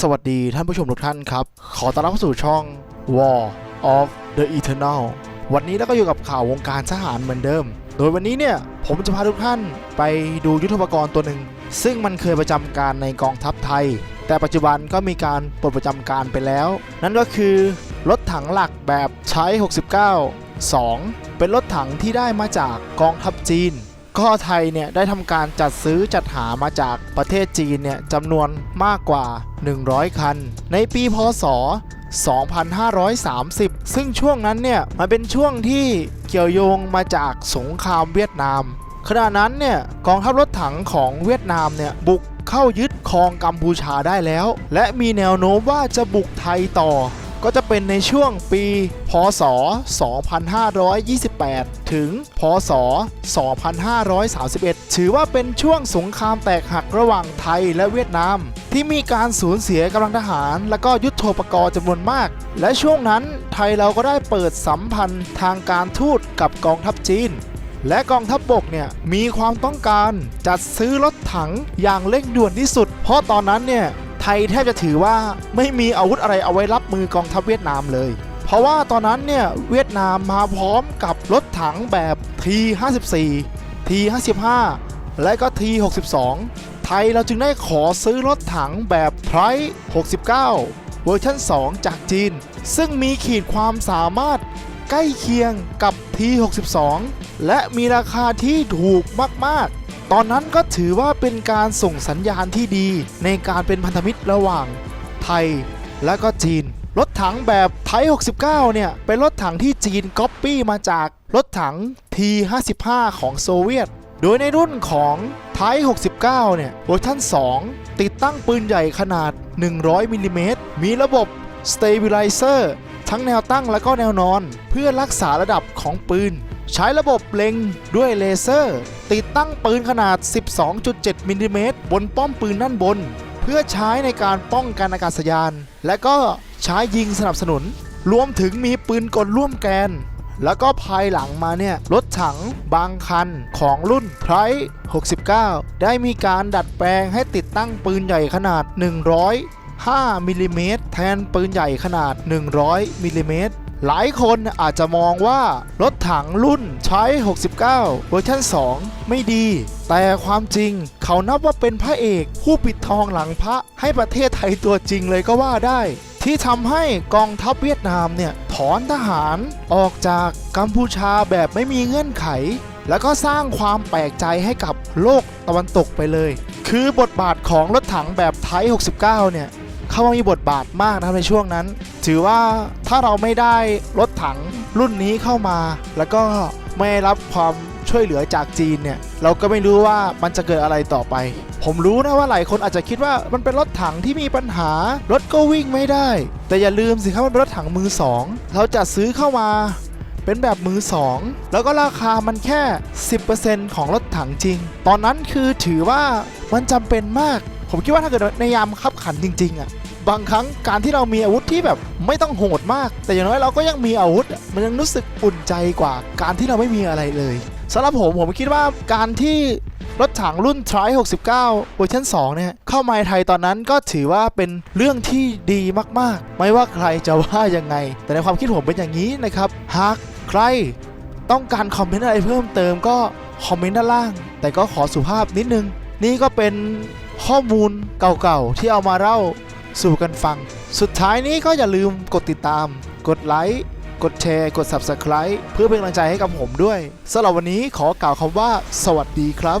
สวัสดีท่านผู้ชมทุกท่านครับ ขอต้อนรับสู่ช่อง War of the Eternal วันนี้เราก็อยู่กับข่าววงการทหารเหมือนเดิม โดยวันนี้เนี่ย ผมจะพาทุกท่านไปดูยุทธปกรณ์ตัวหนึ่ง ซึ่งมันเคยประจำการในกองทัพไทย แต่ปัจจุบันก็มีการปลดประจำการไปแล้ว นั่นก็คือรถถังหลักแบบใช้ 69 2 เป็นรถถังที่ได้มาจากกองทัพจีน ก็ไทยเนี่ยได้ทำการจัดซื้อจัดหามาจากประเทศจีนเนี่ยจำนวนมากกว่า 100 คัน ในปีพศ 2530 ซึ่งช่วงนั้นเนี่ยมันเป็นช่วงที่เกี่ยวโยงมาจากสงครามเวียดนาม ขณะนั้นเนี่ยกองทัพรถถังของเวียดนามเนี่ยบุกเข้ายึดครองกัมพูชาได้แล้ว และมีแนวโน้มว่าจะบุกไทยต่อ ก็จะเป็นในช่วงปี พศ 2528 ถึง พศ 2531 ถือว่าเป็นช่วงสงครามแตกหักระหว่างไทยและเวียดนาม ที่มีการสูญเสียกำลังทหาร และก็ยุทโธปกรณ์จำนวนมาก และช่วงนั้นไทยเราก็ได้เปิดสัมพันธ์ทางการทูตกับกองทัพจีนและกองทัพบบกเนี่ยมีความต้องการจัดซื้อรถถังอย่างเร่งด่วนที่สุด เพราะตอนนั้นเนี่ย ทยแทบจะถือว่าไม่มีอาวุธอะไรเอาไว้รับมือกองทัพเวียดนามเลย เพราะว่าตอนนั้นเนี่ยเวียดนามมาพร้อมกับรถถังแบบ T54 T55 และก็ T62 ไทยเราจึงได้ขอซื้อรถถังแบบไพร69 เวอร์ชัน2 จากจีน ซึ่งมีขีดความสามารถ ใกล้เคียงกับ T62 และมีราคาที่ถูกมาก ๆ ตอนนั้นก็ถือว่าเป็นการส่งสัญญาณที่ดีในการเป็นพันธมิตรระหว่างไทยและก็จีน รถถังแบบไทย 69 เนี่ย เป็นรถถังที่จีนก๊อปปี้มาจากรถถัง T55 ของโซเวียต โดยในรุ่นของไทย 69 เนี่ยเวอร์ชัน2 ติดตั้งปืนใหญ่ขนาด 100มิลลิเมตรมีระบบ Stabilizer ทั้งแนวตั้งและก็แนวนอน เพื่อรักษาระดับของปืน ใช้ระบบเล็งด้วยเลเซอร์ ติดตั้งปืนขนาด 12.7มิลลิเมตรบนป้อมปืนด้านบน เพื่อใช้ในการป้องกันอากาศยาน และก็ใช้ยิงสนับสนุน รวมถึงมีปืนกลร่วมแกนแล้วก็ภายหลังมาเนี่ย รถถังบางคันของรุ่นไพร69 ได้มีการดัดแปลงให้ติดตั้งปืนใหญ่ขนาด 100 5มิลลิเมตรแทนปืนใหญ่ขนาด 100มิลลิเมตรหลายคนอาจจะมองว่า รถถังรุ่นใช้ 69 เวอร์ชัน2 ไม่ดี แต่ความจริงเขานับว่าเป็นพระเอก ผู้ปิดทองหลังพระให้ประเทศไทยตัวจริงเลยก็ว่าได้ ที่ทำให้กองทัพเวียดนามเนี่ย ถอนทหารออกจากกัมพูชาแบบไม่มีเงื่อนไข แล้วก็สร้างความแปลกใจให้กับโลกตะวันตกไปเลย คือบทบาทของรถถังแบบไทย69 เนี่ย เข้ามามีบทบาทมากนะครับในช่วงนั้น ถือว่าถ้าเราไม่ได้รถถังรุ่นนี้เข้ามา แล้วก็ไม่รับความช่วยเหลือจากจีนเนี่ยเราก็ไม่รู้ว่ามันจะเกิดอะไรต่อไป ผมรู้นะว่าหลายคนอาจจะคิดว่ามันเป็นรถถังที่มีปัญหารถก็วิ่งไม่ได้ แต่อย่าลืมสิครับมันเป็นรถถังมือสองเราจะซื้อเข้ามาเป็นแบบมือสองแล้วก็ราคามันแค่ 10%ของรถถังจริง ตอนนั้นคือถือว่ามันจำเป็นมาก ผมคิดว่าถ้าเกิดในยามขับขันจริง ๆอะ บางครั้งการที่เรามีอาวุธที่แบบไม่ต้องโหดมาก แต่อย่างน้อยเราก็ยังมีอาวุธ มันยังรู้สึกอุ่นใจกว่า การที่เราไม่มีอะไรเลยสำหรับผมผมคิดว่าการที่รถถังรุ่น Tri 69 เวอร์ชัน2 เนี่ย เข้ามาไทยตอนนั้นก็ถือว่าเป็นเรื่องที่ดีมากๆ ไม่ว่าใครจะว่ายังไง แต่ในความคิดผมเป็นอย่างนี้นะครับ หากใครต้องการคอมเมนต์อะไรเพิ่มเติมก็คอมเมนต์ด้านล่าง แต่ก็ขอสุภาพนิดนึง นี่ก็เป็นข้อมูลเก่าๆ ที่เอามาเล่า สู่กันฟัง สุดท้ายนี้ก็อย่าลืมกดติดตาม กดไลค์กดแชร์ กด Subscribe เพื่อเป็นกำลังใจให้กับผมด้วยสำหรับวันนี้ขอกล่าวคำว่า สวัสดีครับ